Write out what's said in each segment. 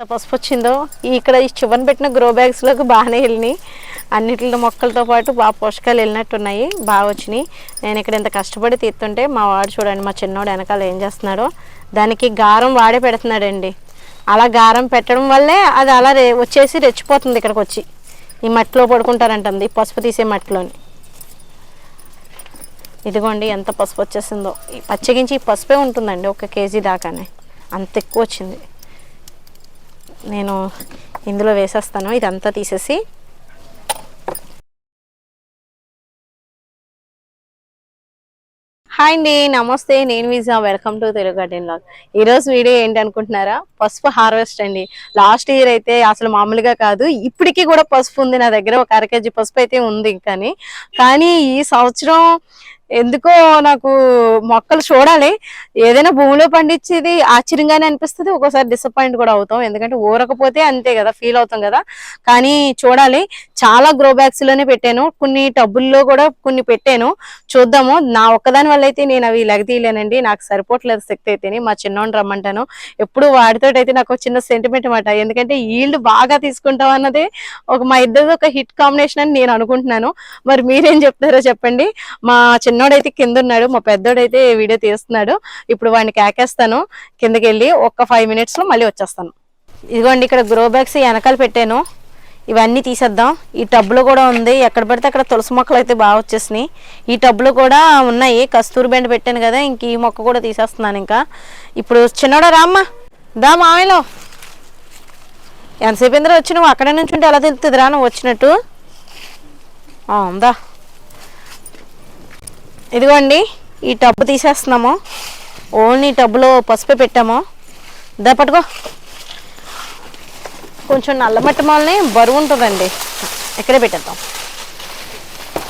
ఎంత పసుపు వచ్చిందో ఇక్కడ ఈ చివరిని పెట్టిన గ్రో బ్యాగ్స్లోకి బాగానే వెళ్ళినాయి. అన్నిటిలో మొక్కలతో పాటు బాగా పోషకాలు వెళ్ళినట్టున్నాయి. బాగా వచ్చినాయి. నేను ఇక్కడ ఇంత కష్టపడి తీస్తుంటే మా వాడు చూడండి మా చిన్నోడు వెనకాల ఏం చేస్తున్నాడో. దానికి గారం వాడే పెడుతున్నాడండి. అలా గారం పెట్టడం వల్లే అది అలా రే వచ్చేసి రెచ్చిపోతుంది ఇక్కడికి వచ్చి ఈ మట్టిలో పడుకుంటారంటుంది. ఈ పసుపు తీసే మట్టిలోని. ఇదిగోండి ఎంత పసుపు వచ్చేసిందో. ఈ పచ్చగించి ఈ పసుపే ఉంటుందండి. ఒక కేజీ దాకానే. అంత ఎక్కువ వచ్చింది. నేను ఇందులో వేసేస్తాను. ఇదంతా తీసేసి హాయ్ అండి. నమస్తే. నేను Vija. Welcome to Telugu garden log. ఈరోజు వీడియో ఏంటి అనుకుంటున్నారా పసుపు హార్వెస్ట్ అండి. లాస్ట్ ఇయర్ అయితే అసలు మామూలుగా కాదు. ఇప్పటికీ కూడా పసుపు ఉంది. నా దగ్గర ఒక అర కేజీ పసుపు అయితే ఉంది కానీ కానీ ఈ సంవత్సరం ఎందుకో నాకు మొక్కలు చూడాలి. ఏదైనా భూమిలో పండించేది ఆశ్చర్యంగానే అనిపిస్తుంది. ఒక్కోసారి డిసప్పాయింట్ కూడా అవుతాం. ఎందుకంటే ఊరకపోతే అంతే కదా ఫీల్ అవుతాం కదా. కానీ చూడాలి. చాలా గ్రో బ్యాగ్స్లోనే పెట్టాను. కొన్ని టబ్బుల్లో కూడా కొన్ని పెట్టాను. చూద్దాము. నా ఒక్కదాని వల్ల అయితే నేను అవి లగదీయలేనండి. నాకు సరిపోవట్లేదు శక్తి అయితేనే మా చిన్నోని రమ్మంటాను. ఎప్పుడు వాడితో అయితే నాకు చిన్న సెంటిమెంట్ అనమాట ఎందుకంటే ఈల్డ్ బాగా తీసుకుంటాం అన్నది ఒక మా ఇద్దరిది ఒక హిట్ కాంబినేషన్ అని నేను అనుకుంటున్నాను. మరి మీరేం చెప్తారో చెప్పండి. మా చిన్నోడైతే కింద ఉన్నాడు మా పెద్దోడైతే వీడియో తీస్తున్నాడు. ఇప్పుడు వాడిని కేకేస్తాను కిందకి వెళ్ళి ఒక ఫైవ్ మినిట్స్లో మళ్ళీ వచ్చేస్తాను. ఇదిగోండి ఇక్కడ గ్రో బ్యాగ్స్ వెనకాల పెట్టాను. ఇవన్నీ తీసేద్దాం. ఈ టబ్లో కూడా ఉంది. ఎక్కడ పడితే అక్కడ తులసి మొక్కలు అయితే బాగా వచ్చేసినాయి. ఈ టబ్లో కూడా ఉన్నాయి. కస్తూరి బెండ పెట్టాను కదా ఇంక ఈ మొక్క కూడా తీసేస్తున్నాను ఇంకా. ఇప్పుడు చిన్నోడా రామ్మా దా మామయ్యలో. ఎంతసేపు ఇంద్ర వచ్చి నువ్వు అక్కడే నుంచి ఉంటే ఎలా తెలుస్తుంది రా నువ్వు వచ్చినట్టు? ఉందా? ఇదిగోండి ఈ టబ్బు తీసేస్తున్నాము. ఓన్లీ టబ్బులో పసుపు పెట్టాము. దా కొంచెం నల్లమట్టి మాలని బరువు ఉంటుందండి. ఇక్కడే పెట్టేద్దాం.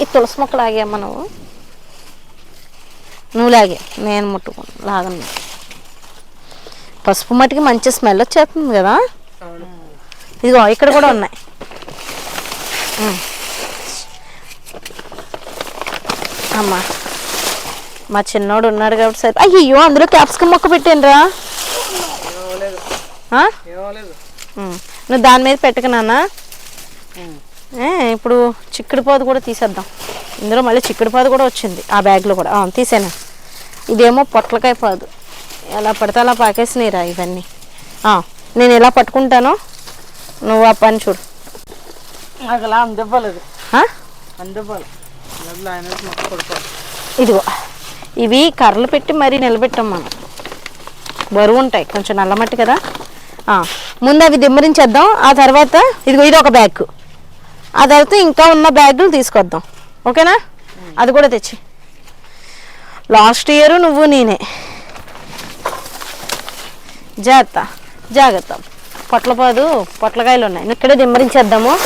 ఈ తులసి మొక్క లాగేమ్మా నువ్వు. నువ్వు లాగే నేను ముట్టుకో లాగను. పసుపు మట్టికి మంచి స్మెల్ వచ్చేస్తుంది కదా? ఇదిగో ఇక్కడ కూడా ఉన్నాయి. అమ్మా. మా చిన్నోడు ఉన్నాడు కాబట్టి సరే. అయ్యో అందులో క్యాప్సికమ్ మొక్క పెట్టానురా. నువ్వు దాని మీద పెట్టుకున్నానా ఏ, ఇప్పుడు చిక్కుడు పాదు కూడా తీసేద్దాం. ఇందులో మళ్ళీ చిక్కుడు పాదు కూడా వచ్చింది. ఆ బ్యాగ్లో కూడా. తీసేనా? ఇదేమో పొట్లకాయ పాదు. ఎలా పడితే అలా పాకేసినాయిరా ఇవన్నీ. నేను ఎలా పట్టుకుంటానో నువ్వు ఆ పని చూడు. నాకు అలా అందివ్వలేదు? అందివ్వాలి. ఇదిగో. ఇవి కర్రలు పెట్టి మరీ నిలబెట్టాం మనం. బరువు ఉంటాయి కొంచెం నల్లమట్టి కదా. ముందు అవి దిమ్మరించేద్దాం ఆ తర్వాత ఇదిగో ఇది ఒక బ్యాగ్ ఆ తర్వాత ఇంకా ఉన్న బ్యాగులు తీసుకొద్దాం. ఓకేనా? అది కూడా తెచ్చి. లాస్ట్ ఇయర్ నువ్వు నేనే. జాగ్రత్త జాగ్రత్త. పొట్లపాదు పొట్లకాయలు ఉన్నాయి. ఇక్కడే దిమ్మరించేద్దాము.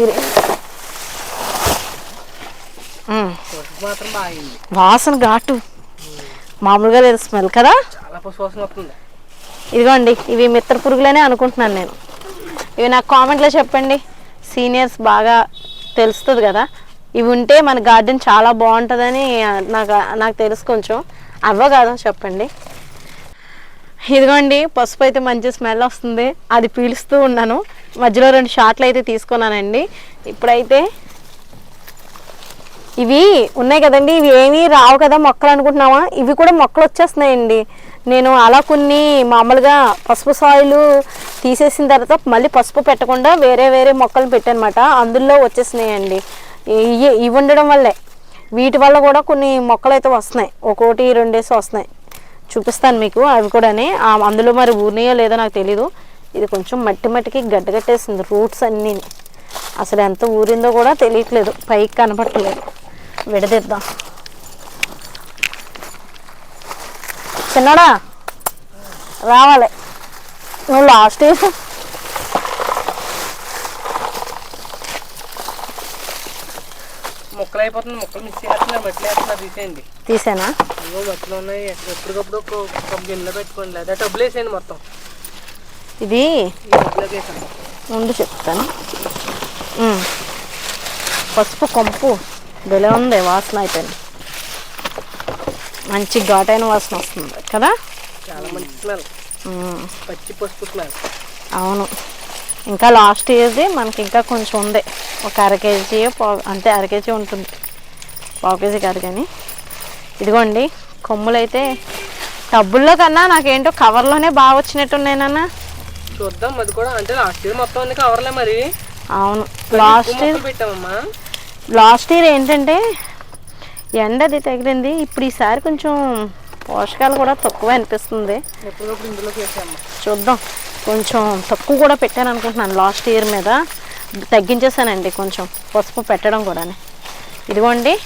ఇది- మాత్రం బాగింది. వాసన ఘాటు. మామూలుగా లేదు స్మెల్ కదా? చాలా పసుపు వాసన వస్తుంది. ఇదిగోండి ఇవి మిత్ర పురుగులనే అనుకుంటున్నాను నేను. ఇవి నాకు కామెంట్లో చెప్పండి. సీనియర్స్ బాగా తెలుస్తుంది కదా. ఇవి ఉంటే మన గార్డెన్ చాలా బాగుంటుందని నాకు నాకు తెలుసు కొంచెం. అవ్వ కాదో చెప్పండి. ఇదిగోండి పసుపు అయితే మంచి స్మెల్ వస్తుంది. అది పీలుస్తూ ఉన్నాను. మధ్యలో రెండు షాట్లు అయితే తీసుకున్నానండి. ఇప్పుడైతే ఇవి ఉన్నాయి కదండి ఇవి ఏమీ రావు కదా మొక్కలు అనుకుంటున్నావా? ఇవి కూడా మొక్కలు వచ్చేస్తున్నాయండి. నేను అలా కొన్ని మామూలుగా పసుపు సాయిలు తీసేసిన తర్వాత మళ్ళీ పసుపు పెట్టకుండా వేరే వేరే మొక్కలు పెట్టానమాట. అందులో వచ్చేసినాయండి. ఇవి ఇవి ఉండడం వల్లే. వీటి వల్ల కూడా కొన్ని మొక్కలు అయితే వస్తున్నాయి. ఒక్కోటి రెండేసి వస్తున్నాయి. చూపిస్తాను మీకు అవి కూడానే. అందులో మరి ఊరినాయో లేదో నాకు తెలీదు. ఇది కొంచెం మట్టి మట్టికి గడ్డగట్టేసింది రూట్స్ అన్నీ అసలు ఎంత ఊరిందో కూడా తెలియట్లేదు. పైకి కనపడట్లేదు. విడదీద్దాం. చిన్నడా రావాలి. నువ్వు లాస్ట్ మొక్కలు అయిపోతుంది మొక్కలు మిక్స్ చేస్తున్నారు మట్టిలో వేస్తున్నారు తీసేయండి. తీసానా? ఇదిగో మట్టిలో ఉన్నాయి ఎప్పటికప్పుడు ఒక గిన్నెలో పెట్టుకోండి లేదా డబ్బులు వేసేయండి మొత్తం. ఇది ముందు చెప్తాను. పసుపు కొంపు. భలే ఉంది వాసన అయిపోయింది. మంచి ఘాటైన వాసన వస్తుంది కదా? చాలా మంచి స్మెల్ మ్మ్. పచ్చి పసుపు స్మెల్ అవును. ఇంకా లాస్ట్ ఇయర్ది మనకి ఇంకా కొంచెం ఉంది. ఒక అర కేజీ పావు అంతే అర కేజీ ఉంటుంది. పావు కేజీ కాదు కానీ. ఇదిగోండి కొమ్ములు అయితే టబ్బుల్లో కన్నా నాకేంటో కవర్లోనే బాగా వచ్చినట్టున్నాయినన్న చూద్దాం అది కూడా అంటే లాస్ట్ ఇయర్ మొత్తం అన్ని కవర్లే మరి. అవును. లాస్ట్ ఇయర్ పెట్టామమ్మా. లాస్ట్ ఇయర్ ఏంటంటే ఎండ అది తగిలింది. ఇప్పుడు ఈసారి కొంచెం పోషకాలు కూడా తక్కువ అనిపిస్తుంది. చూద్దాం. కొంచెం తక్కువ కూడా పెట్టాను అనుకుంటున్నాను లాస్ట్ ఇయర్ మీద. తగ్గించేసానండి కొంచెం పసుపు పెట్టడం కూడా ఇదిగోండి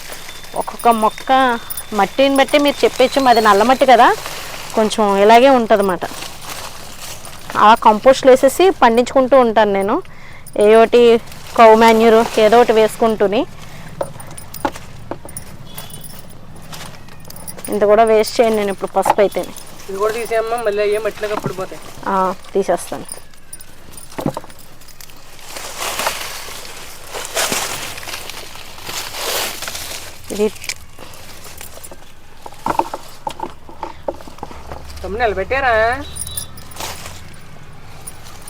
ఒక్కొక్క మొక్క మట్టిని బట్టి మీరు చెప్పేచ్చు మాది నల్ల మట్టి కదా. కొంచెం ఇలాగే ఉంటుంది ఆ కంపోస్ట్లు వేసేసి పండించుకుంటూ ఉంటాను నేను. ఏ ఒకటి కౌ మాన్యూరు ఏదో ఒకటి వేసుకుంటూని. ఇంత కూడా వేస్ట్ చేయండి నేను ఇప్పుడు పసుపు అయితే. ఇది కూడా తీసేయమ్మా మళ్ళీ పడిపోతాయి తీసేస్తాను. ఇది తమ్ముడు నిలబెట్టారా?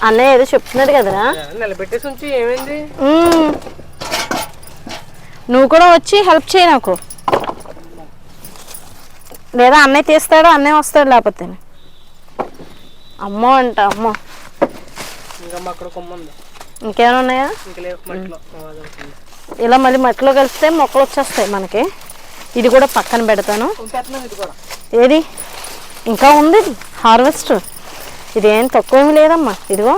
అన్నయ్య ఏదో చెప్తున్నాడు కదరా? నిలబెట్టేసి ఉంచి ఏమైంది. నువ్వు కూడా వచ్చి హెల్ప్ చేయి నాకు. లేదా అన్నయ్య తీస్తాడు అన్నయ్య వస్తాడు లేకపోతే. అమ్మో అంట అమ్మో. ఇంకేమైనా ఉన్నాయా. ఇలా మళ్ళీ మట్టిలో కలిస్తే మొక్కలు వచ్చేస్తాయి మనకి. ఇది కూడా పక్కన పెడతాను. ఏది? ఇంకా ఉంది హార్వెస్ట్? ఇదేం తక్కువ లేదమ్మా. ఇదిగో.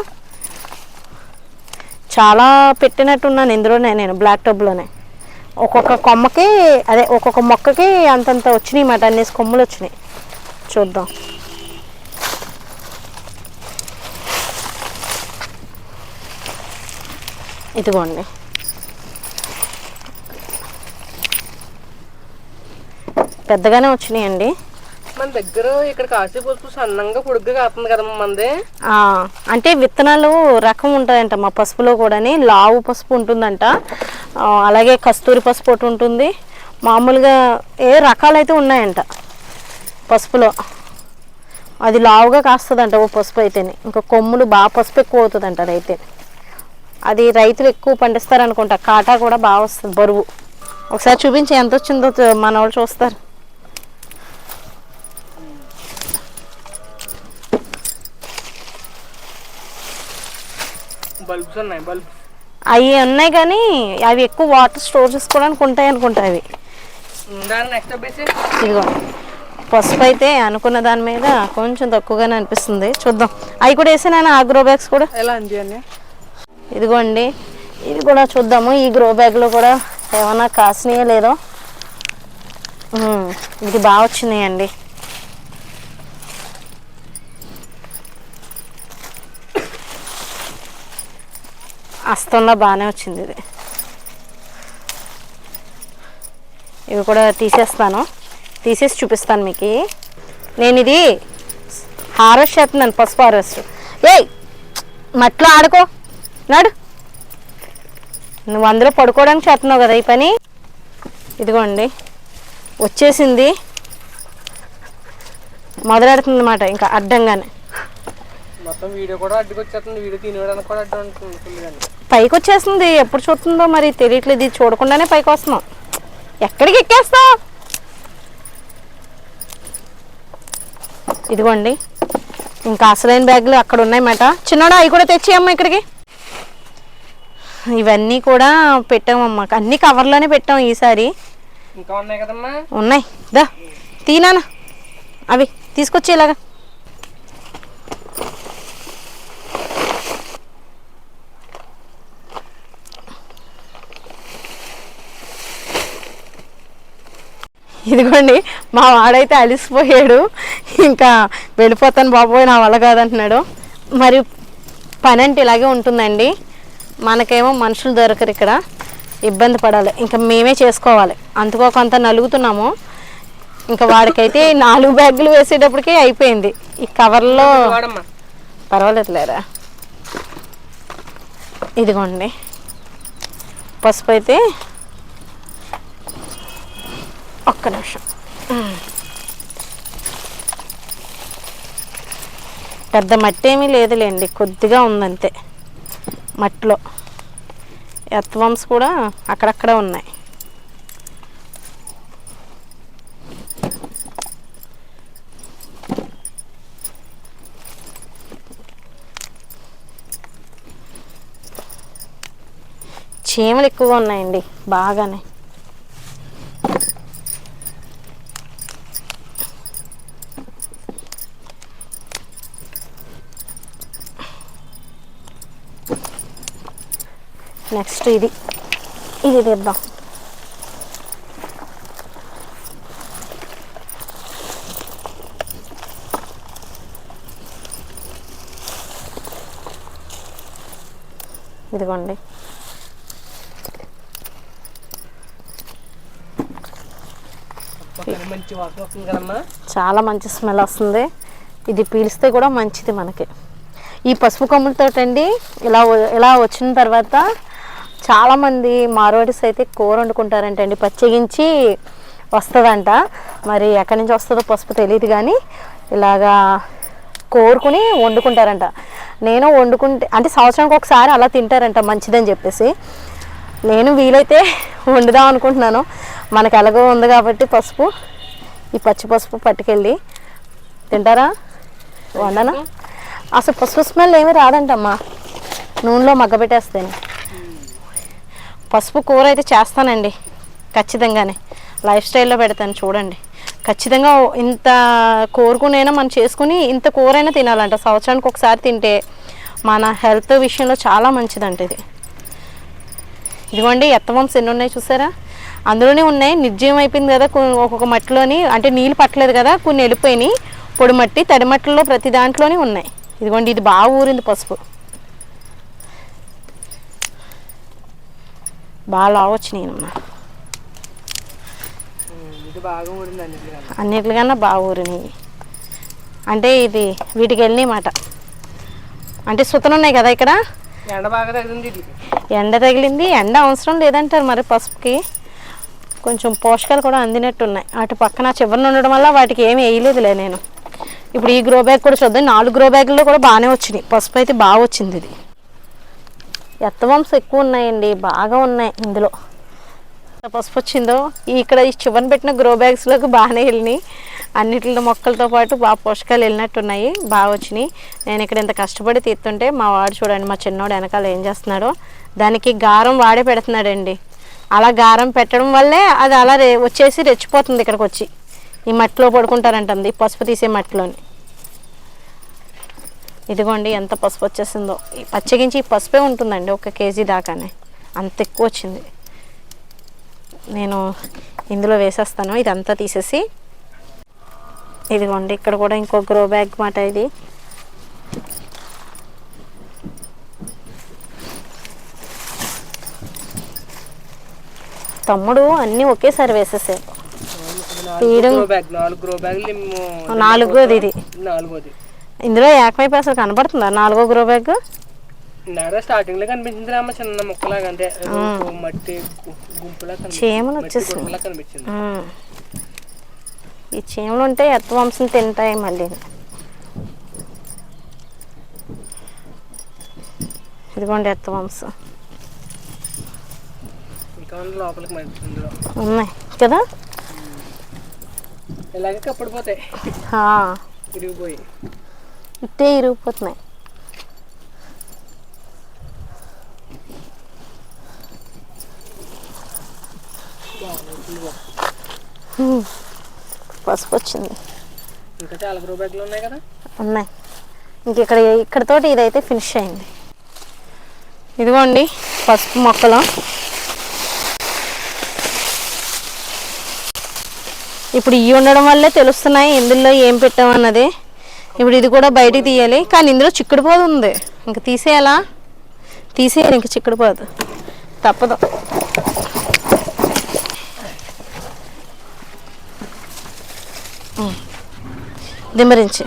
చాలా పెట్టినట్టున్నాను ఇందులోనే నేను బ్లాక్ టబ్లోనే. ఒక్కొక్క కొమ్మకి అదే ఒక్కొక్క మొక్కకి అంతంత వచ్చినాయి మాట అన్ని కొమ్మలు వచ్చినాయి. చూద్దాం. ఇదిగోండి. పెద్దగానే వచ్చినాయండి. మన దగ్గర ఇక్కడ కాసే పసుపు సన్నంగా పొడుగ్గా కాస్తుంది కదమ్మా మనది ఆ, అంటే విత్తనాలు రకం ఉంటాయంట మా పసుపులో కూడాని. లావు పసుపు ఉంటుందంట. అలాగే కస్తూరి పసుపు ఒకటి ఉంటుంది. మామూలుగా ఏ రకాలైతే ఉన్నాయంట పసుపులో. అది లావుగా కాస్తుందంట ఓ పసుపు అయితేనే. ఇంకా కొమ్ములు బాగా పసుపు ఎక్కువ అవుతుందంట అదైతే. అది రైతులు ఎక్కువ పండిస్తారనుకుంటా. కాటా కూడా బాగా వస్తుంది బరువు. ఒకసారి చూపించి ఎంత వచ్చిందో చూ- మన వాళ్ళు చూస్తారు. బల్బ్స్ ఉన్నాయి బల్బ్స్. అవి ఉన్నాయి కానీ అవి ఎక్కువ వాటర్ స్టోర్ చేసుకోవడానికి ఉంటాయి అనుకుంటా అవి. ఇదిగో పసుపు అయితే అనుకున్న దాని మీద కొంచెం తక్కువగానే అనిపిస్తుంది. చూద్దాం. అవి కూడా వేసాను ఆ గ్రో బ్యాగ్స్ కూడా? ఎలా అండి ఇదిగోండి. ఇది కూడా చూద్దాము. ఈ గ్రో బ్యాగ్లో కూడా ఏమన్నా కాసినాయో లేదో? ఇది బాగా వచ్చినాయండి. అస్తంలో బాగానే వచ్చింది ఇది. ఇవి కూడా తీసేస్తాను. తీసేసి చూపిస్తాను మీకు. నేను ఇది హారెస్ట్ చేస్తున్నాను పసుపు హారెస్ట్ ఏయ్! మట్లో ఆడుకో. నాడు. నువ్వు అందులో పడుకోవడానికి చేస్తున్నావు కదా ఈ పని. ఇదిగోండి. వచ్చేసింది. మొదలెడుతుంది అన్నమాట ఇంకా అడ్డంగానే. మొత్తం వీడియో కూడా అడ్డుకొచ్చేస్తుంది. వీడియో తినడానికి కూడా అడ్డు ఉంటుంది. పైకి వచ్చేస్తుంది ఎప్పుడు చూస్తుందో మరి తెలియట్లేదు. ఇది చూడకుండానే పైకి వస్తున్నాం ఎక్కడికి ఎక్కేస్తావు? ఇదిగోండి. ఇంకా అసలైన బ్యాగులు అక్కడ ఉన్నాయన్నమాట చిన్నోడా అవి కూడా తెచ్చేయమ్మా ఇక్కడికి. ఇవన్నీ కూడా పెట్టామమ్మా. అన్ని కవర్లోనే పెట్టాం ఈసారి. ఇంకా ఉన్నాయి కదమ్మా? ఉన్నాయి. దా తీనానా. అవి తీసుకొచ్చి ఇలాగా ఇదిగోండి మా వాడైతే అలిసిపోయాడు. ఇంకా వెళ్ళిపోతాను బాబోయ్ నా వల్ల కాదంటున్నాడు. మరి పని అంటే ఇలాగే ఉంటుందండి. మనకేమో మనుషులు దొరకరు ఇక్కడ. ఇబ్బంది పడాలి. ఇంకా మేమే చేసుకోవాలి. అందుకో కొంత నలుగుతున్నాము. ఇంకా వాడికైతే నాలుగు బ్యాగులు వేసేటప్పటికే అయిపోయింది. ఈ కవర్లో పర్వాలేదులేరా. ఇదిగోండి. పసుపు అయితే ఒక్క నిమిషం. పెద్ద మట్టి ఏమీ లేదులేండి కొద్దిగా ఉందంతే. మట్టిలో ఎత్వంస్ కూడా అక్కడక్కడే ఉన్నాయి. చీమలు ఎక్కువగా ఉన్నాయండి బాగానే. నెక్స్ట్ ఇది. ఇది తీద్దాం. ఇదిగోండి. చాలా మంచి స్మెల్ వస్తుంది. ఇది పీలిస్తే కూడా మంచిది మనకి. ఈ పసుపు కొమ్ములతోటండి ఇలా వ- ఇలా వచ్చిన తర్వాత చాలామంది మారోడిస్ అయితే కూర వండుకుంటారంట అండి. పచ్చగించి వస్తుందంట. మరి ఎక్కడి నుంచి వస్తుందో పసుపు తెలియదు కానీ ఇలాగా కోరుకుని వండుకుంటారంట. నేను వండుకుంటే అంటే సంవత్సరానికి ఒకసారి అలా తింటారంట మంచిదని చెప్పేసి. నేను వీలైతే వండుదాం అనుకుంటున్నాను. మనకు ఎలాగో ఉంది కాబట్టి పసుపు ఈ పచ్చి పసుపు పట్టుకెళ్ళి. తింటారా? వండనా? అసలు పసుపు స్మెల్ ఏమీ రాదంటమ్మా. నూనెలో మగ్గబెట్టేస్తాను. పసుపు కూర అయితే చేస్తానండి ఖచ్చితంగానే. లైఫ్ స్టైల్లో పెడతాను చూడండి. ఖచ్చితంగా ఇంత కోరుకునైనా మనం చేసుకుని ఇంత కూరైనా తినాలంట. సంవత్సరానికి ఒకసారి తింటే మన హెల్త్ విషయంలో చాలా మంచిదంట ఇది. ఇదిగోండి ఎత్తవంశ ఎన్ని ఉన్నాయి చూసారా? అందులోనే ఉన్నాయి నిర్జయం అయిపోయింది కదా ఒక్కొక్క మట్టిలోని అంటే నీళ్ళు పట్టలేదు కదా కొన్ని వెళ్ళిపోయినాయి. పొడి మట్టి తడి మట్టిలో ప్రతి దాంట్లోనే ఉన్నాయి. ఇదిగోండి ఇది బాగా ఊరింది పసుపు. బాగా లావు వచ్చినాయి అమ్మా అన్నిటికన్నా. బాగా ఊరినాయి. అంటే ఇది వీటికి వెళ్ళినాయి మాట. అంటే సుతలు ఉన్నాయి కదా ఇక్కడ? ఎండ బాగా వీటికి ఎండ తగిలింది ఎండ అవసరం లేదంటారు మరి పసుపుకి. కొంచెం పోషకాలు కూడా అందినట్టు ఉన్నాయి అటు పక్కన చివరిన ఉండడం వల్ల వాటికి ఏమి వేయలేదులే నేను. ఇప్పుడు ఈ గ్రో బ్యాగ్ కూడా చూద్దాం. నాలుగు గ్రో బ్యాగుల్లో కూడా బాగానే వచ్చినాయి. పసుపు అయితే బాగా వచ్చింది ఇది. ఎత్తవంశం ఎక్కువ ఉన్నాయండి బాగా ఉన్నాయి ఇందులో. ఎంత పసుపు వచ్చిందో ఇక్కడ ఈ చివరిన పెట్టిన గ్రో బ్యాగ్స్లోకి బాగానే వెళ్ళినాయి. అన్నిటిలో మొక్కలతో పాటు బాగా పోషకాలు వెళ్ళినట్టున్నాయి బాగా వచ్చినాయి. నేను ఇక్కడ ఇంత కష్టపడి తీస్తుంటే మా వాడు చూడండి మా చిన్నోడు వెనకాల ఏం చేస్తున్నాడో. దానికి గారం వాడే పెడుతున్నాడండి. అలా గారం పెట్టడం వల్లే అది అలా వచ్చేసి రెచ్చిపోతుంది ఇక్కడికి వచ్చి. ఈ మట్టిలో పడుకుంటారంటుంది పసుపు తీసే మట్టిలోని. ఇదిగోండి ఎంత పసుపు వచ్చేసిందో. ఈ పచ్చగించి ఈ పసుపే ఉంటుందండి ఒక కేజీ దాకానే. అంత ఎక్కువ వచ్చింది. నేను ఇందులో వేసేస్తాను. ఇదంతా తీసేసి ఇదిగోండి ఇక్కడ కూడా ఇంకో గ్రో బ్యాగ్ మాట ఇది. తమ్ముడు అన్నీ ఒకేసారి మేము నాలుగోది ఇది. నాలుగోది. ఇందులో ఏకమైపోయి అసలు కనబడుతుందా? నాలుగో గ్రో బ్యాగ్? నారా స్టార్టింగ్లో కనిపించింది అమ్మ చిన్న మొక్కలాగా అంటే మట్టి గుంపులా చీమలు కనిపించింది. ఉమ్. ఈ చీమలు ఉంటే ఎత్తవంశం తింటాయి మళ్ళీ. ఇదిగోండి మట్టి ఇందులో. ఉన్నాయి. కదా? ఇలాగే కప్పడిపోతాయి ఆ, విరిగిపోయి ఇట్టే ఇరిగిపోతున్నాయి. పసుపు వచ్చింది. ఇంకా చాలా గ్రో బ్యాగ్లు ఉన్నాయి కదా? ఉన్నాయి. ఇంక ఇక్కడ ఇక్కడతోటి ఇదైతే ఫినిష్ అయింది. ఇదిగోండి పసుపు మొక్కలు. ఇప్పుడు ఇవి ఉండడం వల్లే తెలుస్తున్నాయి ఇందులో ఏం పెట్టామన్నది. ఇప్పుడు ఇది కూడా బయటికి తీయాలి. కానీ ఇందులో చిక్కుడుపోదు ఉంది. ఇంక తీసేయాలా? తీసేయాలి ఇంక చిక్కుడుపోదు తప్పదు. దిమరించి దిమ్మరించి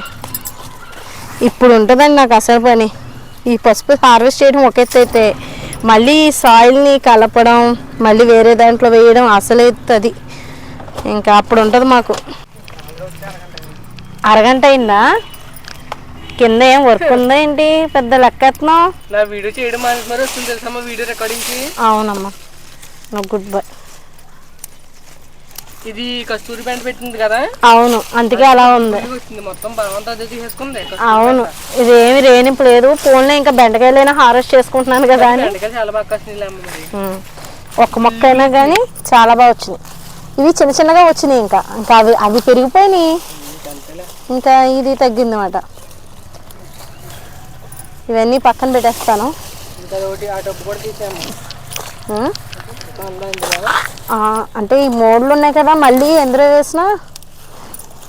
ఇప్పుడు ఉంటుందండి నాకు అసలు పని. ఈ పసుపు హార్వెస్ట్ చేయడం ఒక ఎత్తు అయితే మళ్ళీ సాయిల్ని కలపడం మళ్ళీ వేరే దాంట్లో వేయడం అసలు అది ఇంకా అప్పుడు ఉంటుంది మాకు. అరగంట అయిందా? కింద ఏం వర్క్ ఉందా ఏంటి పెద్ద లెక్కెత్తున్నావు? నా వీడియో చేయడం మానేసి మరి వస్తుంది తెలుసమ్మా వీడియో రికార్డింగ్కి? అవునమ్మా. నువ్వు గుడ్ బాయ్ ఇది కస్తూరి బ్యాండ్ పెట్టింది కదా? అవును అందుకే అలా ఉంది. మొత్తం బలవంత అదే తీసేసుకుంది. అవును ఇది ఏమి రేనింపు లేదు. ఫోన్లో ఇంకా బెండకాయలైనా హారెస్ట్ చేసుకుంటున్నాను కదా అని. చాలా బాగా ఉమ్. ఒక్క మొక్క అయినా కానీ చాలా బాగా వచ్చినాయి. ఇవి చిన్న చిన్నగా వచ్చినాయి ఇంకా. ఇంకా అవి అవి పెరిగిపోయినాయి. ఇంకా ఇది తగ్గిందన్నమాట. ఇవన్నీ పక్కన పెట్టేస్తాను. అంటే ఈ మోడ్లు ఉన్నాయి కదా మళ్ళీ ఎందులో వేసినా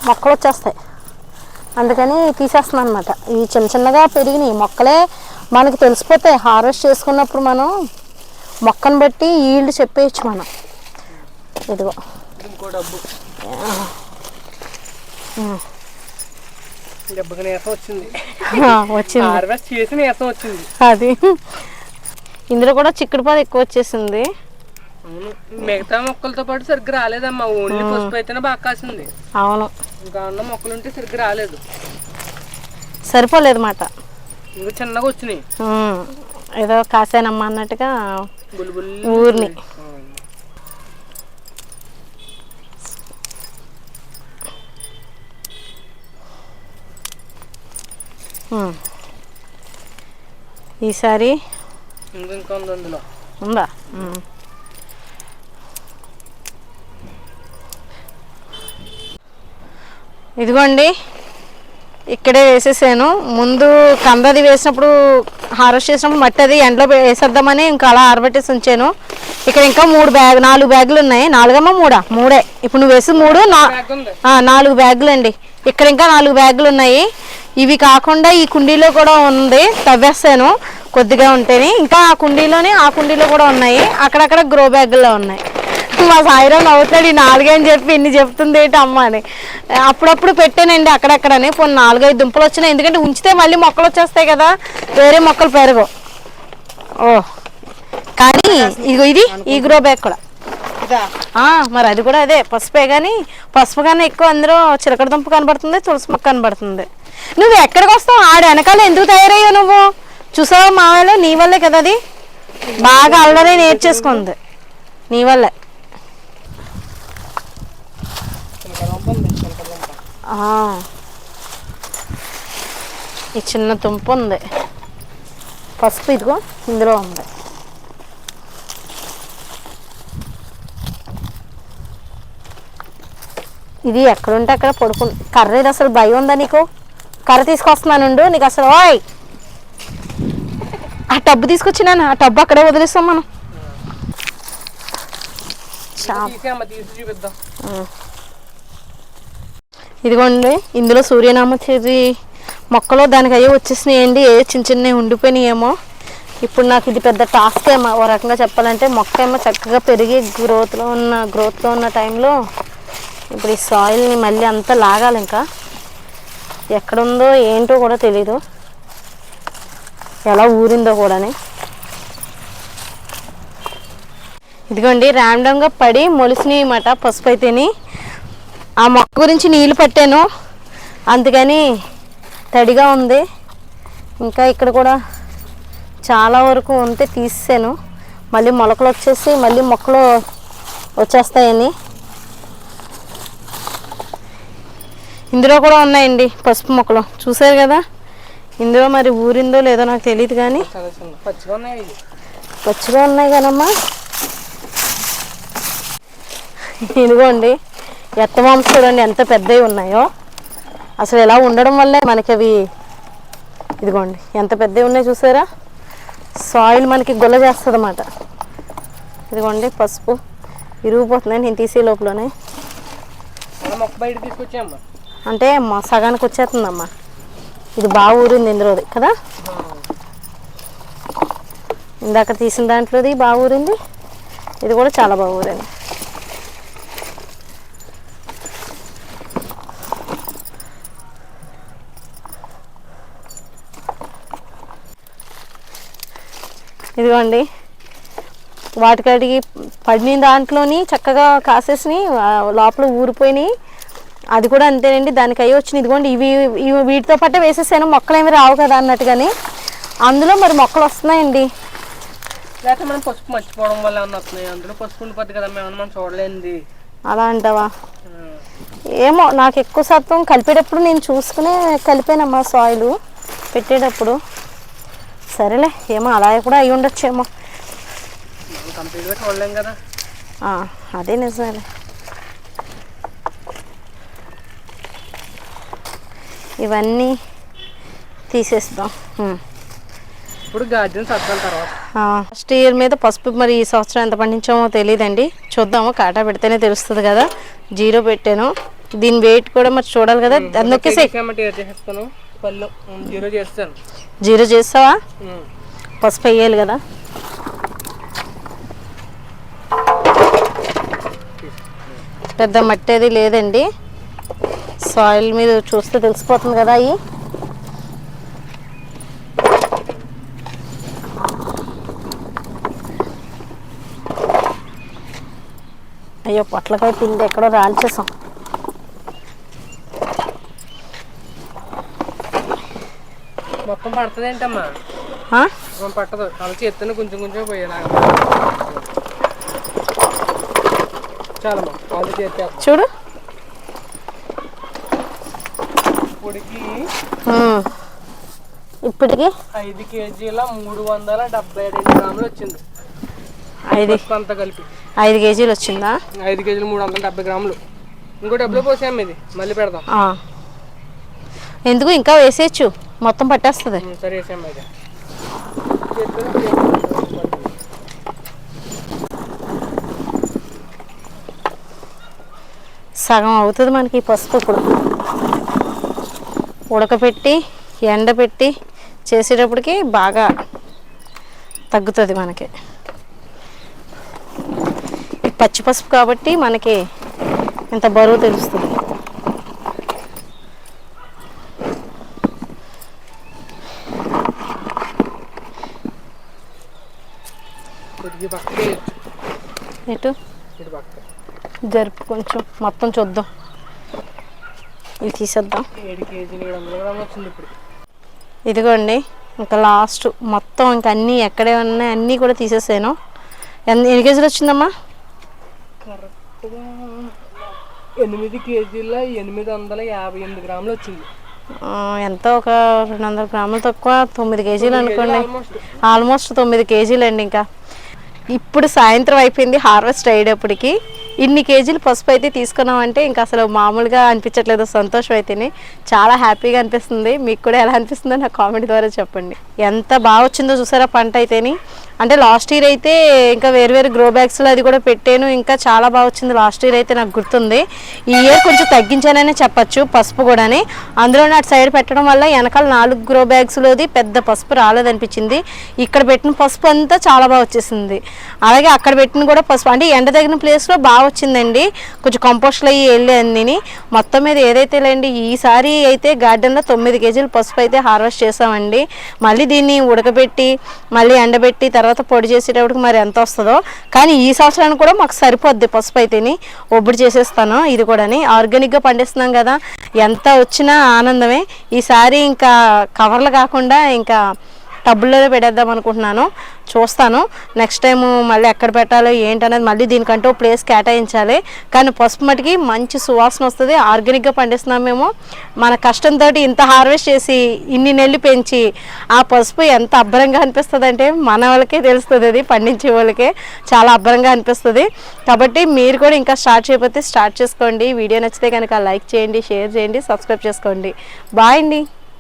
మొక్కలు వచ్చేస్తాయి. అందుకని తీసేస్తున్నాను అనమాట ఇవి చిన్న చిన్నగా పెరిగినాయి. మొక్కలే మనకి తెలిసిపోతాయి హార్వెస్ట్ చేసుకున్నప్పుడు మనం మొక్కను బట్టి ఈల్డ్ చెప్పేయచ్చు మనం. ఇదిగో. ఇంకో డబ్బు. నీరసం వచ్చింది. ఆ, వచ్చింది. హార్వెస్ట్ చేసి నీరసం వచ్చింది. అది. ఇందులో కూడా చిక్కుడు పాదు ఎక్కువ వచ్చేసింది. అవును. మిగతా మొక్కలతో పాటు సరిగ్గా రాలేదమ్మా. ఓన్లీ పసుపు అయితేనే బాగా కాసింది. అవును. ఇంకా ఉన్న మొక్కలు ఉంటే సరిగ్గా రాలేదు. సరిపోలేదు మాట ఇంకా చిన్నగా వచ్చినాయి. ఏదో కాసానమ్మా అన్నట్టుగా బుల్బుల్ ఊరిని. ఈసారి ఉంది. ఇదిగోండి. ఇక్కడే వేసేసాను. ముందు కందది వేసినప్పుడు హార్వెస్ట్ చేసినప్పుడు మట్టి అది ఎండలో వేసేద్దామని ఇంకా అలా ఆరబెట్టేసి ఉంచాను. ఇక్కడ ఇంకా మూడు బ్యాగ్ నాలుగు బ్యాగులు ఉన్నాయి. నాలుగమ్మా మూడా? మూడే. ఇప్పుడు నువ్వు వేసి మూడు నాలుగు బ్యాగులు అండి ఇక్కడ ఇంకా నాలుగు బ్యాగులు ఉన్నాయి. ఇవి కాకుండా ఈ కుండీలో కూడా ఉంది. తవ్వేస్తాను కొద్దిగా ఉంటేనే. ఇంకా ఆ కుండీలోనే ఆ కుండీలో కూడా ఉన్నాయి. అక్కడక్కడ గ్రో బ్యాగుల్లో ఉన్నాయి. మా సాయిరావు నవ్వుతాడు ఈ నాలుగే అని చెప్పి ఇన్ని చెప్తుంది ఏంటి అమ్మ అని. అప్పుడప్పుడు పెట్టానండి అక్కడక్కడని. పోనీ నాలుగైదు దుంపలు వచ్చినాయి. ఎందుకంటే ఉంచితే మళ్ళీ మొక్కలు వచ్చేస్తాయి కదా. వేరే మొక్కలు పెరగవు. ఓ. కానీ ఇదిగో ఇది ఈ గ్రో బ్యాగ్ కూడా. మరి అది కూడా అదే పసుపే కానీ పసుపు కన్నా ఎక్కువ అందులో చిలకడ దుంప కనబడుతుంది తులసి మొక్క కనబడుతుంది. నువ్వు ఎక్కడికి వస్తావు? ఆడ వెనకాల ఎందుకు తయారయ్యావు నువ్వు? చూసావా మావయ్యలో? నీ వల్లే కదా అది. బాగా అల్లరి నేర్చేసుకుంది. నీ వల్లే. ఈ చిన్న తుంప ఉంది. పసుపు ఇదిగో ఇందులో ఉంది. ఇది ఎక్కడుంటే అక్కడ పడుకు కర్ర ఇది అసలు భయం ఉందా నీకు? కర్ర తీసుకొస్తున్నానుండు నీకు అసలు ఓయ్! ఆ టబ్బు తీసుకొచ్చినాను ఆ టబ్బు అక్కడే వదిలేస్తాం మనం. ఇదిగోండి ఇందులో సూర్యనామ చేసి మొక్కలో దానికి అయ్యే వచ్చేసినాయండి ఏ చిన్న చిన్నవి ఉండిపోయినాయేమో. ఇప్పుడు నాకు ఇది పెద్ద టాస్క్ ఏమో ఓ రకంగా చెప్పాలంటే మొక్క ఏమో చక్కగా పెరిగి గ్రోత్లో ఉన్న గ్రోత్లో ఉన్న టైంలో ఇప్పుడు ఈ సాయిల్ని మళ్ళీ అంతా లాగాలి ఇంకా. ఎక్కడుందో ఏంటో కూడా తెలీదు. ఎలా ఊరిందో కూడాని. ఇదిగోండి ర్యాండమ్గా పడి మొలిసినాయి అన్నమాట పసుపు అయితేని ఆ మొక్క గురించి నీళ్ళు పట్టాను. అందుకని తడిగా ఉంది. ఇంకా ఇక్కడ కూడా చాలా వరకు ఉంటే తీసాను మళ్ళీ మొలకలు వచ్చేసి మళ్ళీ మొక్కలు వచ్చేస్తాయని. ఇందులో కూడా ఉన్నాయండి పసుపు మొక్కలు. చూసారు కదా? ఇందులో మరి ఊరిందో లేదో నాకు తెలియదు కానీ. పచ్చిగా ఉన్నాయి కదమ్మా? ఇదిగోండి ఎత్తమాంస చూడండి ఎంత పెద్దవి ఉన్నాయో. అసలు ఇలా ఉండడం వల్లే మనకి అవి ఇదిగోండి ఎంత పెద్దవి ఉన్నాయో చూసారా? సాయిల్ మనకి గుల్ల చేస్తుంది అన్నమాట ఇదిగోండి పసుపు. ఇరిగిపోతున్నాయి నేను తీసే లోపలనే. మొక్క బయట తీసుకొచ్చామ్మా అంటే మా సగానికి వచ్చేస్తుందమ్మా. ఇది బాగా ఊరింది ఇందులోది కదా? ఇందాక తీసిన దాంట్లోది బాగా ఊరింది ఇది కూడా చాలా బాగా ఊరింది. ఇదిగోండి వాటికాడికి పడిన దాంట్లోని చక్కగా కాసేసినాయి లోపల ఊరిపోయినాయి. అది కూడా అంతేనండి. దానికి అయ్యి వచ్చింది. ఇదిగోండి ఇవి ఇవి వీటితో పాటే వేసేసాను. మొక్కలు ఏమి రావు కదా అన్నట్టుగాని. అందులో మరి మొక్కలు వస్తున్నాయండి. లేకపోతే మనం పసుపు మర్చిపోవడం వల్ల వస్తున్నాయి? అందులో పసుపు ఉండిపోద్ది కదా మేము మనం అలా అంటావా. ఏమో నాకు ఎక్కువ శాతం కలిపేటప్పుడు నేను చూసుకునే కలిపానమ్మా సాయిల్ పెట్టేటప్పుడు. సరేలే ఏమో అలా కూడా అయి ఉండొచ్చేమో. కంప్లీట్గా చూడలేం కదా. అదే నిజమే. ఇవన్నీ తీసేస్తాం. ఇప్పుడు గార్డెన్ సర్దాల తర్వాత. ఫస్ట్ ఇయర్ మీద పసుపు మరి ఈ సంవత్సరం ఎంత పండించామో తెలియదండి. చూద్దాము కాటా పెడితేనే తెలుస్తుంది కదా. జీరో పెట్టాను. దీని వెయిట్ కూడా మరి చూడాలి కదా. అందుకేసి ఉమ్, జీరో చేస్తాను. జీరో చేస్తావా. పసుపు వేయాలి కదా. పెద్ద మట్టి అది లేదండి. సాయిల్ మీద చూస్తే తెలిసిపోతుంది కదా అవి అయ్యో పొట్లకాయ పిండి ఎక్కడో రాల్చేసాం మొత్తం పడుతుంది ఏంటమ్మా పట్టదు. అలా చేత్తను కొంచెం కొంచెం పోయేలాగా. చాలమ్మా చూడు. ఇప్పటికి. ఇప్పటికి ఐదు కేజీల మూడు వందల డెబ్బై రెండు గ్రాములు వచ్చింది. ఐదు. అంతా కలిపి. ఐదు కేజీలు వచ్చిందా? ఐదు కేజీలు మూడు వందల డెబ్బై గ్రాములు. ఇంకో డబ్బులు పోసాం ఇది. మళ్ళీ పెడదాం. ఎందుకు? ఇంకా వేసేయచ్చు. మొత్తం పట్టేస్తుంది. సరే వేసాం అయితే. సగం అవుతుంది మనకి పసుపు ఇప్పుడు. ఉడకపెట్టి ఎండపెట్టి చేసేటప్పటికి బాగా తగ్గుతుంది మనకి. ఈ పచ్చి పసుపు కాబట్టి మనకి ఇంత బరువు తెలుస్తుంది. ఇటు జరుపు కొంచెం. మొత్తం చూద్దాం. ఇవి తీసేద్దాం. ఇదిగోండి ఇంకా లాస్ట్ మొత్తం ఇంకా అన్నీ ఎక్కడే ఉన్నాయి అన్నీ కూడా తీసేసాను. ఎన్ని ఎన్ని కేజీలు వచ్చిందమ్మా? కరెక్ట్గా ఎనిమిది కేజీల ఎనిమిది వందల యాభై ఎనిమిది గ్రాములు వచ్చింది. ఎంత ఒక రెండు వందల గ్రాములు తక్కువ తొమ్మిది కేజీలు అనుకోండి. ఆల్మోస్ట్ ఆల్మోస్ట్ తొమ్మిది కేజీలు అండి ఇంకా. ఇప్పుడు సాయంత్రం అయిపోయింది హార్వెస్ట్ అయ్యేటప్పటికి. ఇన్ని కేజీలు పసుపు అయితే తీసుకున్నాం అంటే ఇంకా అసలు మామూలుగా అనిపించట్లేదు. సంతోషం అయితేనే చాలా హ్యాపీగా అనిపిస్తుంది. మీకు కూడా ఎలా అనిపిస్తుందో నాకు కామెంట్ ద్వారా చెప్పండి. ఎంత బాగా వచ్చిందో చూసారా పంట అయితేని? అంటే లాస్ట్ ఇయర్ అయితే ఇంకా వేరు వేరు గ్రో బ్యాగ్స్లో అది కూడా పెట్టాను. ఇంకా చాలా బాగా వచ్చింది లాస్ట్ ఇయర్ అయితే నాకు గుర్తుంది. ఈ ఇయర్ కొంచెం తగ్గించాననే చెప్పచ్చు పసుపు కూడాని. అందులో అటు సైడ్ పెట్టడం వల్ల వెనకాల నాలుగు గ్రో బ్యాగ్స్లోది పెద్ద పసుపు రాలేదనిపించింది. ఇక్కడ పెట్టిన పసుపు అంతా చాలా బాగా వచ్చేసింది. అలాగే అక్కడ పెట్టిన కూడా పసుపు అంటే ఎండ తగిన ప్లేస్లో బాగా వచ్చిందండి. కొంచెం కంపోస్ట్లు అయ్యి వెళ్ళి అన్నీ మొత్తం మీద ఏదైతే లేండి ఈసారి అయితే గార్డెన్లో తొమ్మిది కేజీలు పసుపు అయితే హార్వెస్ట్ చేసామండి మళ్ళీ దీన్ని ఉడకబెట్టి మళ్ళీ ఎండబెట్టి తర్వాత పొడి చేసేటప్పటికి మరి ఎంత వస్తుందో. కానీ ఈ సంవత్సరానికి కూడా మాకు సరిపోద్ది పసుపు అయితేని. ఒబ్బడి చేసేస్తాను ఇది కూడాని. ఆర్గానిక్గా పండిస్తున్నాం కదా. ఎంత వచ్చినా ఆనందమే. ఈసారి ఇంకా కవర్లు కాకుండా ఇంకా టబ్బుల్లోనే పెట్టేద్దాం అనుకుంటున్నాను. చూస్తాను. నెక్స్ట్ టైం మళ్ళీ ఎక్కడ పెట్టాలో ఏంటనేది మళ్ళీ దీనికంటూ ప్లేస్ కేటాయించాలి. కానీ పసుపు మటుకి మంచి సువాసన వస్తుంది. ఆర్గానిక్గా పండిస్తున్నాం మేము. మన కష్టంతో ఇంత హార్వెస్ట్ చేసి ఇన్ని నెల్లు పెంచి ఆ పసుపు ఎంత అబ్బరంగా అనిపిస్తుంది అంటే మన వాళ్ళకే తెలుస్తుంది అది పండించే వాళ్ళకే. చాలా అబ్బరంగా అనిపిస్తుంది. కాబట్టి మీరు కూడా ఇంకా స్టార్ట్ చేయకపోతే స్టార్ట్ చేసుకోండి. వీడియో నచ్చితే కనుక లైక్ చేయండి షేర్ చేయండి సబ్స్క్రైబ్ చేసుకోండి. బాయ్ అండి.